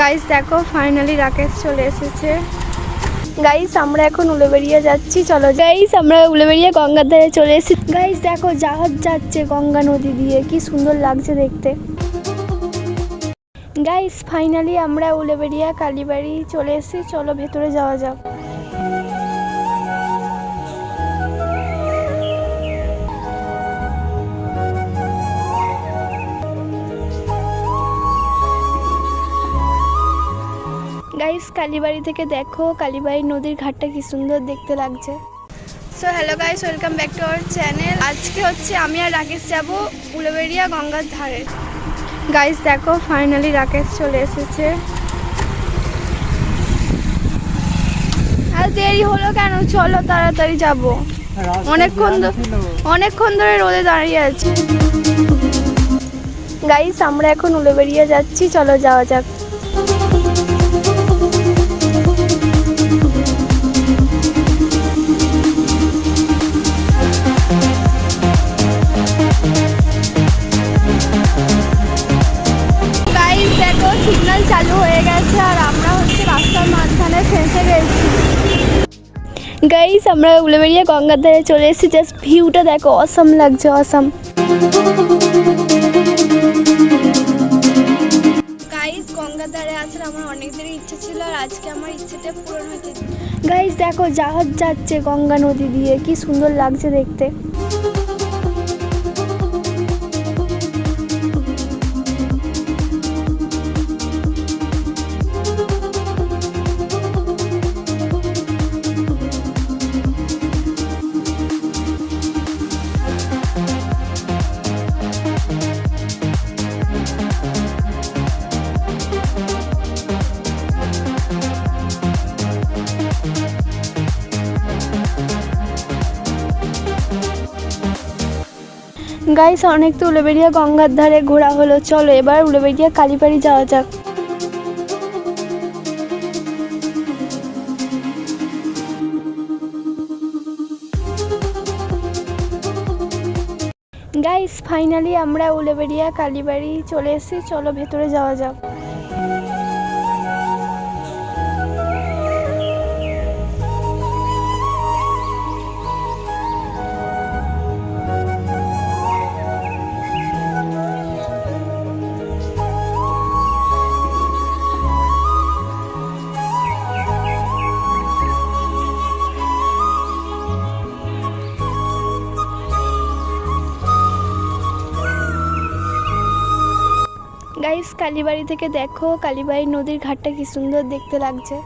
Guys দেখো finally Rakesh চলে এসেছে। গাইস আমরা এখন উলেবেরিয়া যাচ্ছি, চলো। গাইস আমরা উলেবেরিয়া গঙ্গার ধারে চলে এসেছি। গাইস দেখো, জাহাজ যাচ্ছে গঙ্গা নদী দিয়ে, কি সুন্দর লাগছে দেখতে। গাইস ফাইনালি আমরা উলেবেরিয়া কালীবাড়ি চলে এসেছি, চলো ভেতরে যাওয়া যাক। গাইস কালীবাড়ি থেকে দেখো কালীবাড়ি নদীর ঘাটটা কি সুন্দর দেখতে লাগছে। So hello guys welcome back to our channel আজকে হচ্ছে আমি আর রাকেশ যাব উলবেড়িয়া গঙ্গার ধারে। গাইস দেখো ফাইনালি রাকেশ চলে এসেছে। আর দেরি হলো কেন? চলো তাড়াতাড়ি যাব। অনেকক্ষণ অনেকক্ষণ ধরে রোদে দাঁড়িয়ে আছি। গাইস আমরা এখন উলবেড়িয়া যাচ্ছি চলো যাওয়া যাক। দেখো সিগন্যাল চালু হয়ে গেছে আর আমরা হচ্ছে রাস্তার মাঝখানে ফেঁসে গেছি। গাইস আমরা উলেবেরিয়া গঙ্গার ধারে চলে এসেছি। জাস্ট ভিউটা দেখো অসম লাগছে অসম গাইস গঙ্গার ধারে আসার আমার অনেক ইচ্ছে ছিল আর আজকে আমার ইচ্ছেটা পূরণ হয়েছে। গাইস দেখো জাহাজ যাচ্ছে গঙ্গা নদী দিয়ে। কি সুন্দর লাগছে দেখতে। গাইস, অনেক তো উলেবেড়িয়া গঙ্গার ধারে ঘোরা হলো। চলো এবার উলেবেড়িয়া কালীবাড়ি যাওয়া যাক। গাইস ফাইনালি আমরা উলেবেড়িয়া কালীবাড়ি চলে এসেছি। চলো ভেতরে যাওয়া যাক। গাইস কালীবাড়ি থেকে দেখো কালীবাড়ি নদীর ঘাটটা কি সুন্দর দেখতে লাগছে।